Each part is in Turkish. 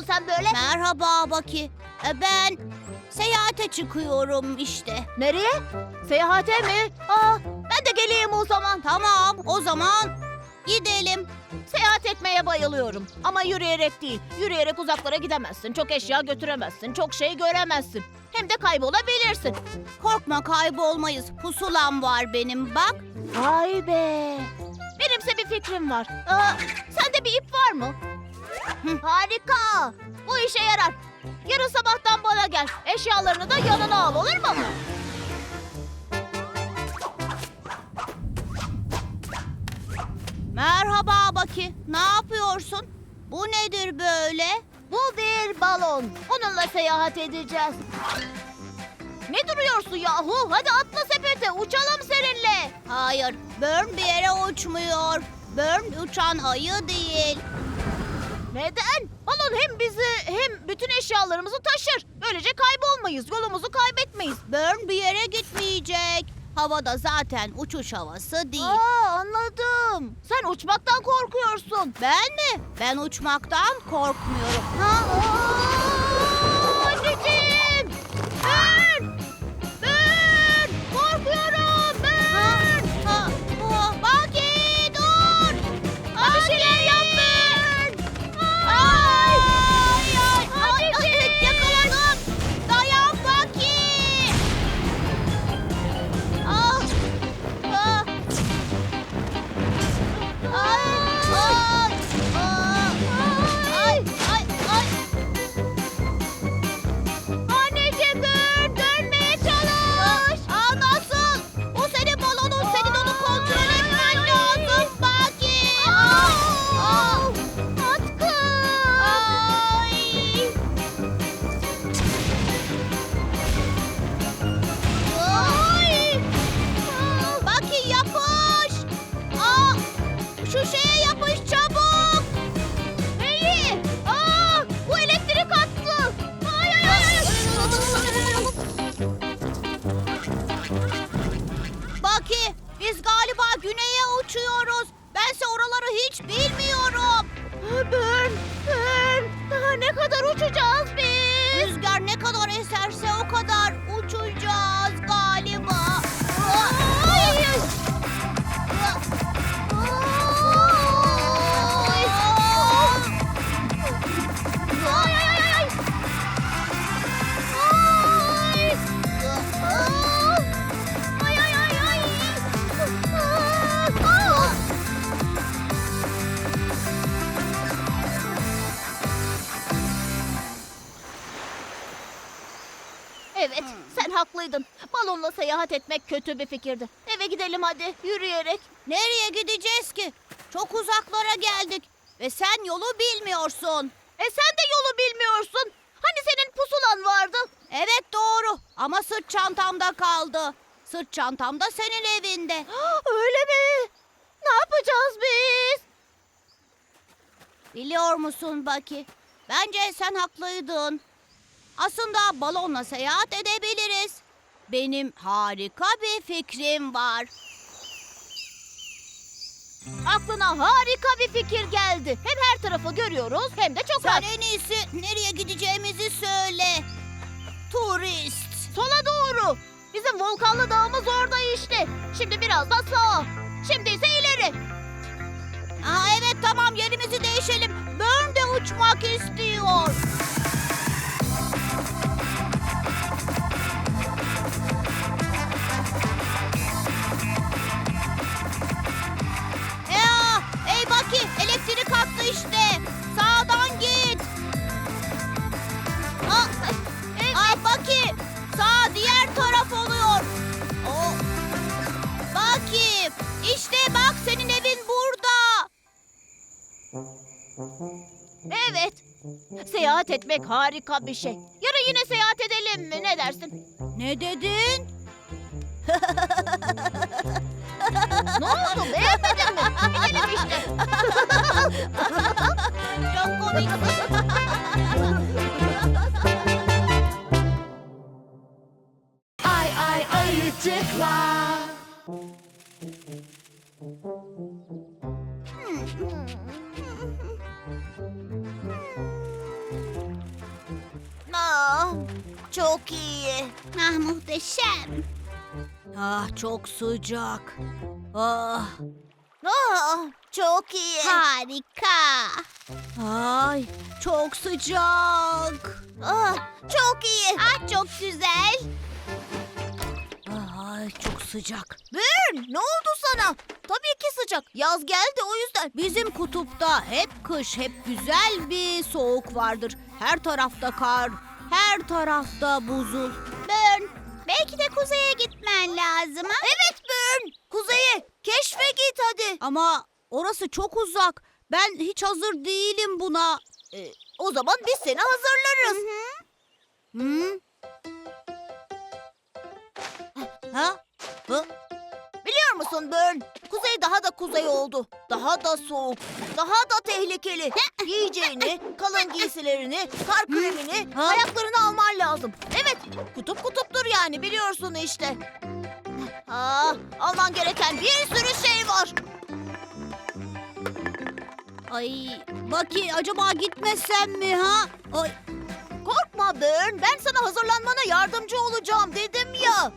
yapıyorsun sen böyle? Merhaba Baki. E, Ben seyahate çıkıyorum işte. Nereye? Seyahate mi? Aa, ben de geleyim o zaman. Tamam o zaman gidelim. Seyahat etmeye bayılıyorum. Ama yürüyerek değil. Yürüyerek uzaklara gidemezsin. Çok eşya götüremezsin. Çok şey göremezsin. Hem de kaybolabilirsin. Korkma kaybolmayız. Pusulam var benim bak. Vay be. Benimse bir fikrim var. Aa, sende bir ip var mı? Harika. Bu işe yarar. Yarın sabahtan bana gel. Eşyalarını da yanına al olur mu? Merhaba Baki. Ne yapıyorsun? Bu nedir böyle? Bu bir balon. Onunla seyahat edeceğiz. Ne duruyorsun yahu? Hadi atla sepete. Uçalım seninle. Hayır, Burn bir yere uçmuyor. Burn uçan ayı değil. Neden? Balon hem bizi hem bütün eşyalarımızı taşır. Böylece kaybolmayız. Yolumuzu kaybetmeyiz. Burn bir yere gitmeyecek. Havada zaten uçuş havası değil. Aa anladım. Sen uçmaktan korkuyorsun. Ben mi? Ben uçmaktan korkmuyorum. Ha? Aa, seyahat etmek kötü bir fikirdi. Eve gidelim hadi, yürüyerek. Nereye gideceğiz ki? Çok uzaklara geldik ve sen yolu bilmiyorsun. E sen de yolu bilmiyorsun. Hani senin pusulan vardı? Evet doğru ama sırt çantamda kaldı. Sırt çantam da senin evinde. Öyle mi? Ne yapacağız biz? Biliyor musun Baki? Bence sen haklıydın. Aslında balonla seyahat edebiliriz. Benim harika bir fikrim var. Aklına harika bir fikir geldi. Hem her tarafı görüyoruz hem de çok Sen en iyisi nereye gideceğimizi söyle. Turist. Sola doğru. Bizim volkanlı dağımız orada işte. Şimdi biraz da sağa. Şimdi ise ileri. Aa, evet tamam yerimizi değişelim. Burn de uçmak istiyor. Seyahat etmek harika bir şey. Yarın yine seyahat edelim mi? Ne dersin? Ne dedin? Ne oldu? Beğenmedin mi? Gidelim işte. Çok komik. Ay ay ayıcıklar. Çok iyi. Ah muhteşem. Ah çok sıcak. Ah Ah, çok iyi. harika. Ay çok sıcak. Ah, çok iyi. Ah çok güzel. Ay çok sıcak. Burn, ne oldu sana? Tabii ki sıcak. Yaz geldi o yüzden. Bizim kutupta hep kış, hep güzel bir soğuk vardır. Her tarafta kar, her tarafta buzul. Burn, belki de kuzeye gitmen lazım ha? Evet Burn. Kuzeye, keşfe git hadi. Ama orası çok uzak. Ben hiç hazır değilim buna. Ee, o zaman biz seni hazırlarız. Hı? Ha? Hı? Biliyor musun Burn? Kuzey daha da kuzey oldu. Daha da soğuk. Daha da tehlikeli. Giyeceğini, kalın giysilerini, kar kremini, ayaklarını alman lazım. Evet, kutup kutuptur yani biliyorsun işte. Aa, alman gereken bir sürü şey var. Ay, Baki acaba gitmesem mi ha? Ay, Korkma Burn, ben sana hazırlanmana yardımcı olacağım dedim ya.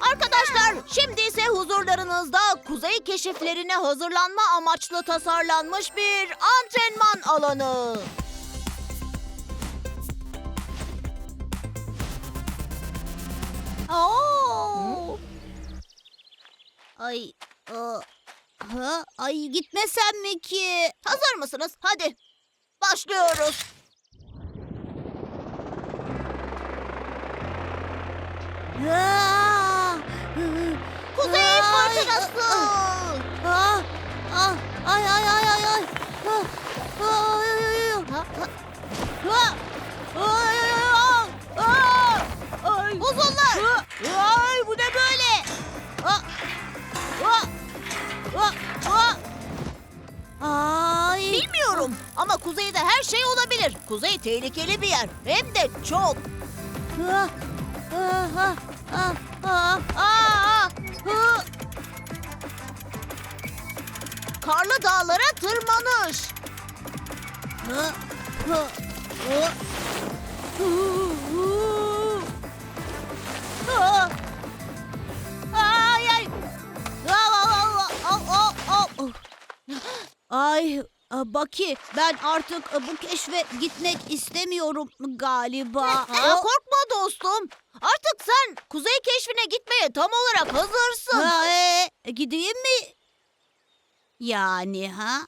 Arkadaşlar şimdi ise huzurlarınızda kuzey keşiflerine hazırlanma amaçlı tasarlanmış bir antrenman alanı. Oo. Ay, aa, ha, ay gitmesem mi ki? Hazır mısınız? Hadi başlıyoruz. Aa, Kuzey Ay, fırtınası. Ah, ah, ay ay ay ay ay. Ah, ay, ay, ay, ay. Ha, ha, Ah, ay, ay, ay, ah, ah, ay. Buzullar. Ay bu ne böyle? Ay. Bilmiyorum ama kuzeyde her şey olabilir. Kuzey tehlikeli bir yer. Hem de çok. Ah, ah, ah, ah, ah, ah, ah. Karlı dağlara tırmanış. Ah, ah, ah. Ah. Ay ay. Ah, ah, ah, ah, ah. Ay Baki ben artık bu keşfe gitmek istemiyorum galiba. Aa, korkma dostum. Artık sen kuzey keşfine gitmeye tam olarak hazırsın. Ha, e, gideyim mi? Yani ha?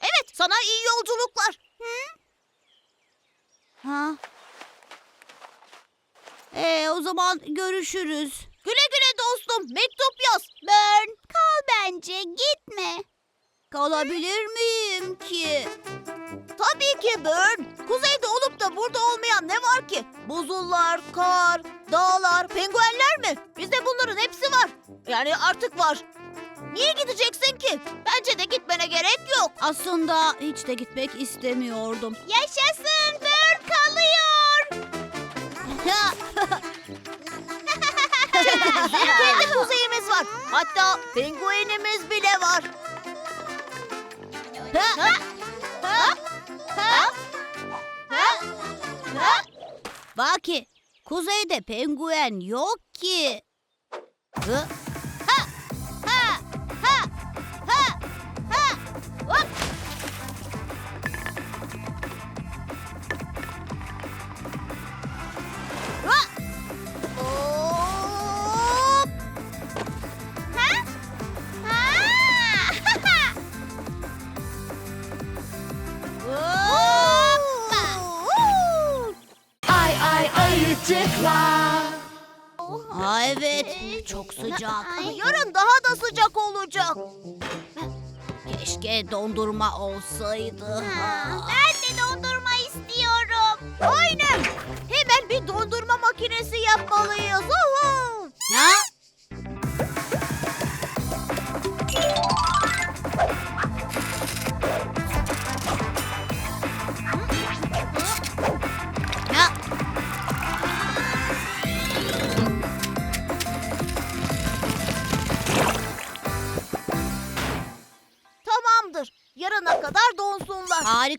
Evet sana iyi yolculuklar. Ha? E, o zaman görüşürüz. Güle güle dostum. Mektup yaz. Bern, kal bence, gitme. Kalabilir miyim ki? Tabii ki Burn. Kuzeyde olup da burada olmayan ne var ki? Buzullar, kar, dağlar, penguenler mi? Bizde bunların hepsi var. Yani artık var. Niye gideceksin ki? Bence de gitmene gerek yok. Aslında hiç de gitmek istemiyordum. Yaşasın Burn kalıyor. Bizim kendi kuzeyimiz var. Hatta penguenimiz bile var. Baki, kuzeyde penguen yok ki. Hı? Çok sıcak. Yarın daha da sıcak olacak. Keşke dondurma olsaydı. Ben de dondurma istiyorum. Aynen. Hemen bir dondurma makinesi yapmalıyız. Uhu. Ha?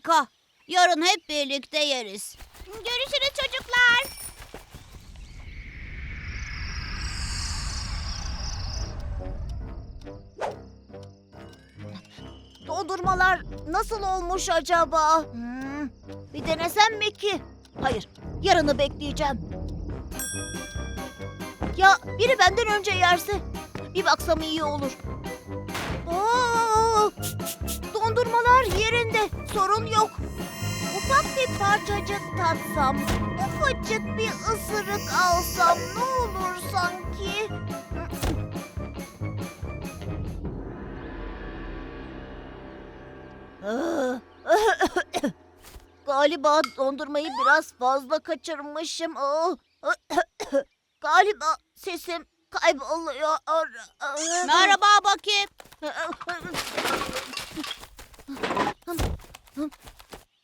Harika. Yarın hep birlikte yeriz. Görüşürüz çocuklar. Dondurmalar nasıl olmuş acaba? Hmm, bir denesem mi ki? Hayır, yarını bekleyeceğim. Ya biri benden önce yerse? Bir baksam iyi olur. Oo, dondurmalar yerinde, sorun yok. Ufak bir parçacık tatsam, ufacık bir ısırık alsam ne olur sanki? Galiba dondurmayı biraz fazla kaçırmışım. Oh. Galiba sesim kayboluyor. Merhaba bakayım.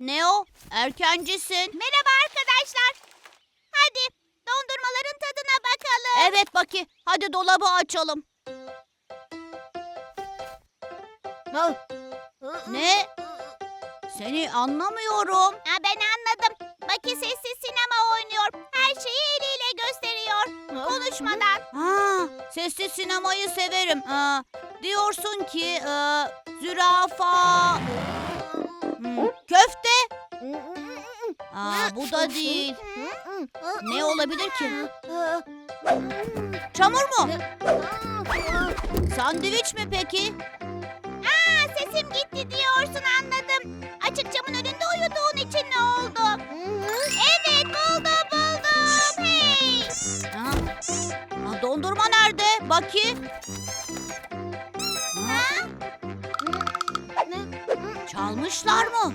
Ne o? Erkencisin. Merhaba arkadaşlar. Hadi dondurmaların tadına bakalım. Evet Baki. Hadi dolabı açalım. Ne? Seni anlamıyorum. Ha, ben anladım. Baki sessiz sinema oynuyor. Her şeyi eliyle gösteriyor. Konuşmadan. Ha, sessiz sinemayı severim. Ha, diyorsun ki e, zürafa, hmm, köfte. Aa, bu da değil. Ne olabilir ki? Çamur mu? Sandviç mi peki? Aa, sesim gitti diyorsun anladım. Açık camın önünde uyuduğun için ne oldu? Evet buldum buldum. Hey. Ha, dondurma nerede? Baki. Çalmışlar mı?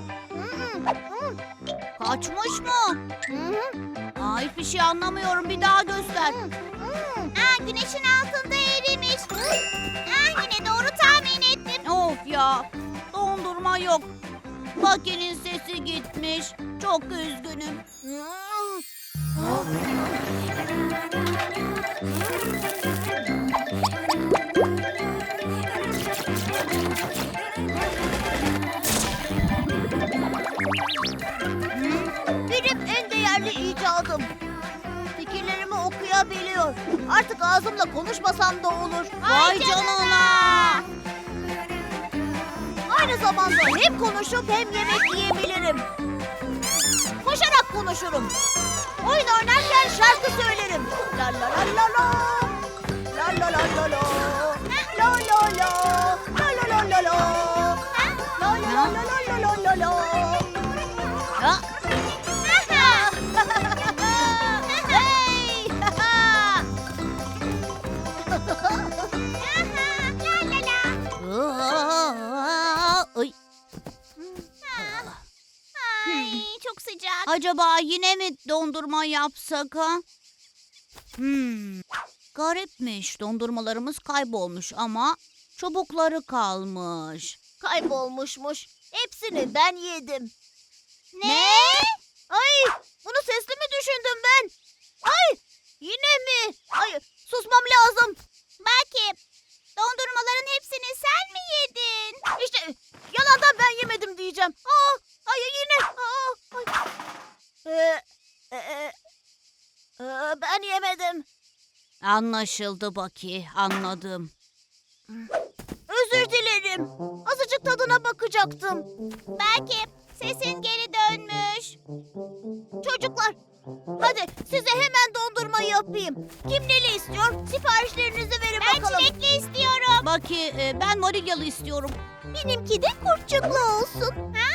Kaçmış mı? Aa, hiçbir şey anlamıyorum. Bir daha göster. Aa, güneşin altında erimiş. Aa, yine doğru tahmin ettim. Of ya. Dondurma yok. Baki'nin sesi gitmiş. Çok üzgünüm. Okuyabiliyor. Artık ağzımla konuşmasam da olur. Vay canına. Aynı zamanda hem konuşup hem yemek yiyebilirim. Koşarak konuşurum. Oyun oynarken şarkı söylerim. La la la la. La la la la la. La Acaba yine mi dondurma yapsak ha? Hmm. Garipmiş. Dondurmalarımız kaybolmuş ama çubukları kalmış. Kaybolmuşmuş. Hepsini ben yedim. Ne? Ay bunu sesli mi düşündüm ben? Ay yine mi? Ay susmam lazım. Belki dondurmaların hepsini sen mi yedin? İşte yalandan ben yemedim diyeceğim. Aa, ay yine. Aa, ay. Ee, e, e, e, ben yemedim. Anlaşıldı Baki. Anladım. Özür dilerim. Azıcık tadına bakacaktım. Belki sesin geri dönmüş. Çocuklar, hadi size hemen dondurma yapayım. Kim neli istiyor? Siparişlerinizi verin bakalım. Ben çilekli istiyorum. Baki e, ben vanilyalı istiyorum. Benimki de kurtçuklu olsun. Ha?